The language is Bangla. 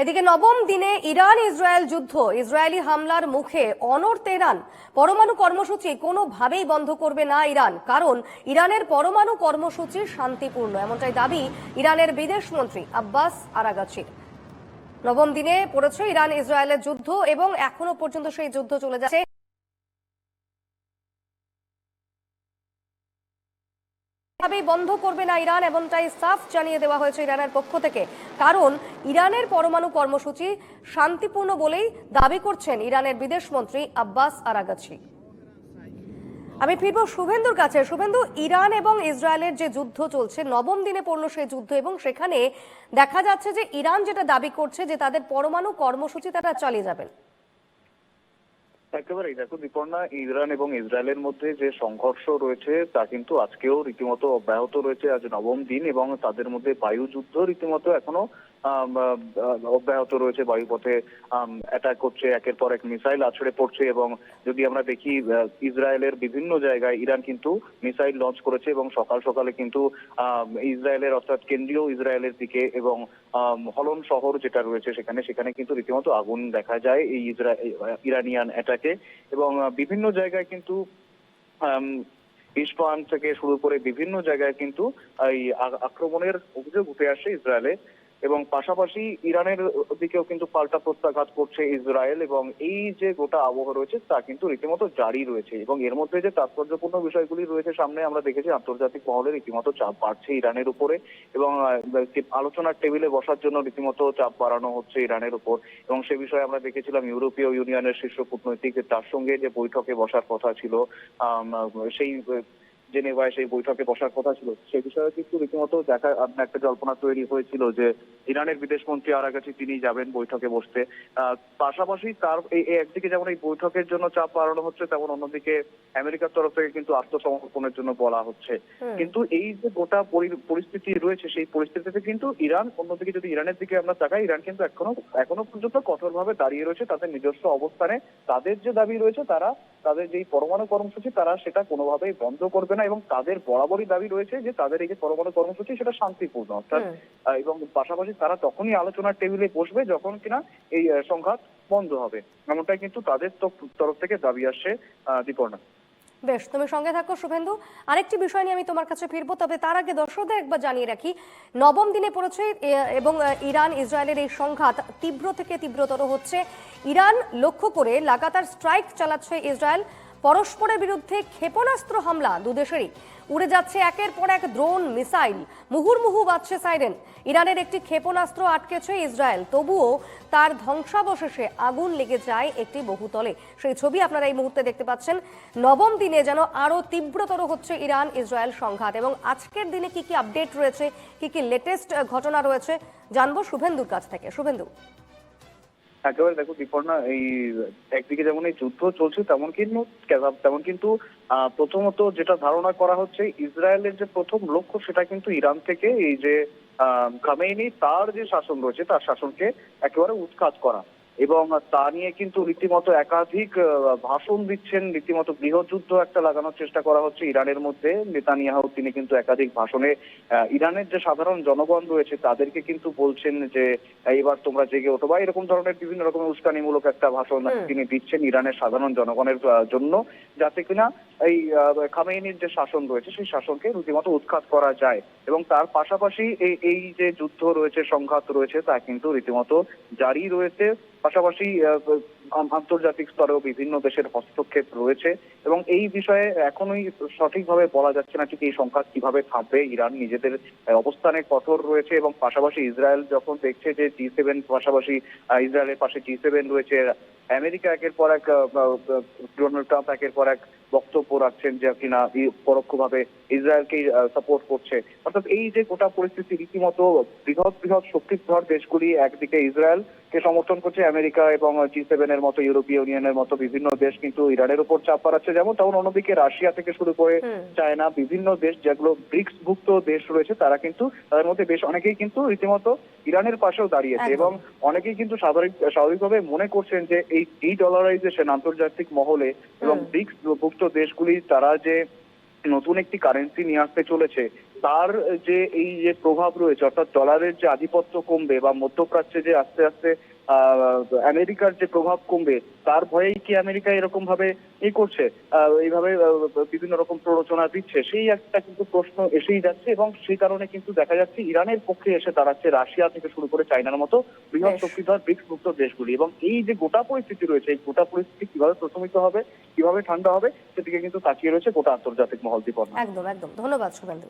এদিকে নবম দিনে ইরান ইসরায়েল যুদ্ধ। ইসরায়েলি হামলার মুখে অনর তেরান। পরমাণু কর্মসূচি কোনোভাবেই বন্ধ করবে না ইরান, কারণ ইরানের পরমাণু কর্মসূচি শান্তিপূর্ণ। এমনটাই দাবি ইরানের বিদেশ মন্ত্রী আব্বাস আরাগাচির নবম দিনে পড়েছে ইরান ইসরায়েলের যুদ্ধ এবং এখনও পর্যন্ত সেই যুদ্ধ চলে যাচ্ছে। ভাবেই বন্ধ করবে না ইরান, এমনটাই সাফ জানিয়ে দেওয়া হয়েছে ইরানের পক্ষ থেকে। কারণ, ইরানের পরমাণু কর্মসূচি শান্তিপূর্ণ বলেই দাবি করছেন ইরানের বিদেশ মন্ত্রী আব্বাস আরাগাছি আমি ফিরব শুভেন্দুর কাছে। শুভেন্দু, ইরান এবং ইসরায়েলের যে যুদ্ধ চলছে, নবম দিনে পড়ল সেই যুদ্ধ এবং সেখানে দেখা যাচ্ছে যে ইরান যেটা দাবি করছে যে তাদের পরমাণু কর্মসূচি তারা চালিয়ে যাবেন। একেবারেই। দেখো দীপর্ণা ইরান এবং ইসরায়েলের মধ্যে যে সংঘর্ষ রয়েছে, তা কিন্তু আজকেও রীতিমতো অব্যাহত রয়েছে। আজ নবম দিন এবং তাদের মধ্যে বায়ু যুদ্ধ রীতিমতো এখনও অব্যাহত রয়েছে বায়ুপথে অ্যাটাক করছে একের পর এক মিসাইল আছড়ে পড়ছে এবং যদি আমরা দেখি ইসরায়েলের বিভিন্ন জায়গায় ইরান কিন্তু মিসাইল লঞ্চ করেছে এবং সকাল সকালে কিন্তু ইসরায়েলের অর্থাৎ কেন্দ্রীয় ইসরায়েলের দিকে এবং হলন শহর যেটা রয়েছে সেখানে সেখানে কিন্তু রীতিমতো আগুন দেখা যায় এই ইরানিয়ান অ্যাটাকে এবং বিভিন্ন জায়গায় কিন্তু আম, ইস্পাহান থেকে শুরু করে বিভিন্ন জায়গায় কিন্তু এই আক্রমণের অভিযোগ উঠে আসে ইসরায়েলে। এবং পাশাপাশি ইরানের দিকেও কিন্তু পাল্টা প্রত্যাঘাত করছে ইসরায়েল এবং এই যে গোটা আবহ রয়েছে তা কিন্তু রীতিমতো জারি রয়েছে এবং এর মধ্যে যে তাৎপর্যপূর্ণ বিষয়গুলি রয়েছে সামনে আমরা দেখেছি আন্তর্জাতিক মহলে রীতিমতো চাপ বাড়ছে ইরানের উপরে এবং আলোচনার টেবিলে বসার জন্য রীতিমতো চাপ বাড়ানো হচ্ছে ইরানের উপর এবং সে বিষয়ে আমরা দেখেছিলাম ইউরোপীয় ইউনিয়নের শীর্ষ কূটনৈতিক তার সঙ্গে যে বৈঠকে বসার কথা ছিল আম, জেনেভায় সেই বৈঠকে বসার কথা ছিল। সেই বিষয়ে কিন্তু রীতিমতো দেখা আপনার একটা জল্পনা তৈরি হয়েছিল যে ইরানের বিদেশ মন্ত্রী আরাগাছি তিনি যাবেন বৈঠকে বসতে। পাশাপাশি তার এই একদিকে যেমন এই বৈঠকের জন্য চাপ বাড়ানো হচ্ছে তেমন অন্যদিকে আমেরিকার তরফ থেকে কিন্তু আত্মসমর্পণের জন্য বলা হচ্ছে। কিন্তু এই যে গোটা পরি- পরিস্থিতি রয়েছে সেই পরিস্থিতিতে কিন্তু ইরান অন্যদিকে যদি ইরানের দিকে আমরা তাকাই ইরান কিন্তু এখনও এখনও পর্যন্ত কঠোরভাবে দাঁড়িয়ে রয়েছে তাদের নিজস্ব অবস্থানে। তাদের যে দাবি রয়েছে তারা তাদের যেই পরমাণু কর্মসূচি তারা সেটা কোনোভাবেই বন্ধ করবে না। এবং তাদের বরাবরই দাবি রয়েছে যে তাদের এই যে পরমাণু কর্মসূচি সেটা শান্তিপূর্ণ অর্থাৎ এবং পাশাপাশি তারা তখনই আলোচনার টেবিলে বসবে যখন কিনা এই সংঘাত বন্ধ হবে। এমনটাই কিন্তু তাদের তরফ থেকে দাবি আসছে দীপর্ণা। বেশ তুমি সঙ্গে থাকো শুভেন্দু। আরেকটি বিষয় নিয়ে আমি তোমার কাছে ফিরবো তবে তার আগে দর্শকদের একবার জানিয়ে রাখি নবম দিনে পড়েছে এবং ইরান ইসরায়েলের এই সংঘাত তীব্র থেকে তীব্রতর হচ্ছে। ইরান লক্ষ্য করে লাগাতার স্ট্রাইক চালাচ্ছে ইসরায়েল। পরস্পরের বিরুদ্ধে ক্ষেপণাস্ত্র হামলা দুদেশেরই উড়ে যাচ্ছে একের পর এক ড্রোন, মিসাইল। মুহুর্মুহু বাজছে সাইরেন। ইরানের একটি ক্ষেপণাস্ত্র আটকেছে ইসরায়েল। তবুও তার ধ্বংসাবশেষে আগুন লেগে যায় একটি বহুতলে। সেই ছবি আপনারা এই মুহূর্তে দেখতে পাচ্ছেন। নবম দিনে যেন আরও তীব্রতর হচ্ছে ইরান ইসরায়েল সংঘাত। এবং আজকের দিনে কি কি আপডেট রয়েছে, কি কি লেটেস্ট ঘটনা রয়েছে, জানব শুভেন্দুর কাছ থেকে। শুভেন্দু। একেবারে দেখো দীপর্ণা এই একদিকে যেমন এই যুদ্ধ চলছে, তেমন কিন্তু তেমন কিন্তু প্রথমত যেটা ধারণা করা হচ্ছে, ইসরায়েলের যে প্রথম লক্ষ্য সেটা কিন্তু ইরান থেকে এই যে খামেইনি তার যে শাসন রয়েছে, তার শাসনকে একেবারে উৎখাত করা। এবং তা নিয়ে কিন্তু রীতিমতো একাধিক ভাষণ দিচ্ছেন রীতিমতো গৃহযুদ্ধ একটা লাগানোর চেষ্টা করা হচ্ছে ইরানের মধ্যে। নেতানিয়াহু তিনি কিন্তু একাধিক ভাষণে আহ, ইরানের যে সাধারণ জনগণ রয়েছে তাদেরকে কিন্তু বলছেন যে এবার তোমরা জেগে ওঠো। বা এরকম ধরনের বিভিন্ন রকমের উস্কানিমূলক একটা ভাষণ তিনি দিচ্ছেন ইরানের সাধারণ জনগণের জন্য যাতে কিনা এই খামেইনির যে শাসন রয়েছে, সেই শাসনকে রীতিমতো উৎখাত করা যায়। এবং তার পাশাপাশি এই যে যুদ্ধ রয়েছে, সংঘাত রয়েছে, তা কিন্তু রীতিমতো জারি রয়েছে। পাশাপাশি আন্তর্জাতিক স্তরেও বিভিন্ন দেশের হস্তক্ষেপ রয়েছে। এবং এই বিষয়ে এখনোই সঠিকভাবে বলা যাচ্ছে না ঠিক এই সংঘাত কীভাবে থাকবে ইরান নিজেদের অবস্থানে কঠোর রয়েছে এবং পাশাপাশি ইসরায়েল যখন দেখছে যে জি সেভেন পাশাপাশি ইসরায়েলের পাশে জি সেভেন রয়েছে, আমেরিকা একের পর এক ডোনাল্ড ট্রাম্প একের পর এক বক্তব্য রাখছেন যে কিনা পরোক্ষভাবে ইসরায়েলকেই সাপোর্ট করছে। অর্থাৎ এই যে গোটা পরিস্থিতি রীতিমতো বৃহৎ বৃহৎ শক্তিধর দেশগুলি একদিকে ইসরায়েল কে সমর্থন করছে আমেরিকা এবং জি সেভেন এর মতো ইউরোপীয় ইউনিয়নের মতো বিভিন্ন দেশ কিন্তু ইরানের উপর চাপ বাড়াচ্ছে। যেমন তেমন অন্যদিকে রাশিয়া থেকে শুরু করে চায়না বিভিন্ন দেশ যেগুলো ব্রিক্স ভুক্ত দেশ রয়েছে তারা কিন্তু তাদের মধ্যে বেশ অনেকেই কিন্তু রীতিমতো ইরানের পাশেও দাঁড়িয়েছে এবং অনেকেই কিন্তু স্বাভাবিক স্বাভাবিকভাবে মনে করছেন যে এই ডি ডলারাইজেশন আন্তর্জাতিক মহলে এবং ব্রিক্স ভুক্ত দেশগুলি তারা যে নতুন একটি কারেন্সি নিয়ে আসতে চলেছে তার যে এই যে প্রভাব রয়েছে অর্থাৎ ডলারের যে আধিপত্য কমবে বা মধ্যপ্রাচ্যে যে আস্তে আস্তে আহ, আমেরিকার যে প্রভাব কমবে তার ভয়েই কি আমেরিকা এরকম ভাবে ই করছে এইভাবে বিভিন্ন রকম প্ররোচনা দিচ্ছে? সেই একটা কিন্তু প্রশ্ন এসেই যাচ্ছে এবং সেই কারণে কিন্তু দেখা যাচ্ছে ইরানের পক্ষে এসে দাঁড়াচ্ছে রাশিয়া থেকে শুরু করে চায়নার মতো বৃহৎ শক্তিধর ব্রিক্স মুক্ত দেশগুলি। এবং এই যে গোটা পরিস্থিতি রয়েছে এই গোটা পরিস্থিতি কীভাবে প্রশমিত হবে কীভাবে ঠান্ডা হবে সেদিকে কিন্তু তাকিয়ে রয়েছে গোটা আন্তর্জাতিক মহল দীপন একদম একদম। ধন্যবাদ শুভেন্দু।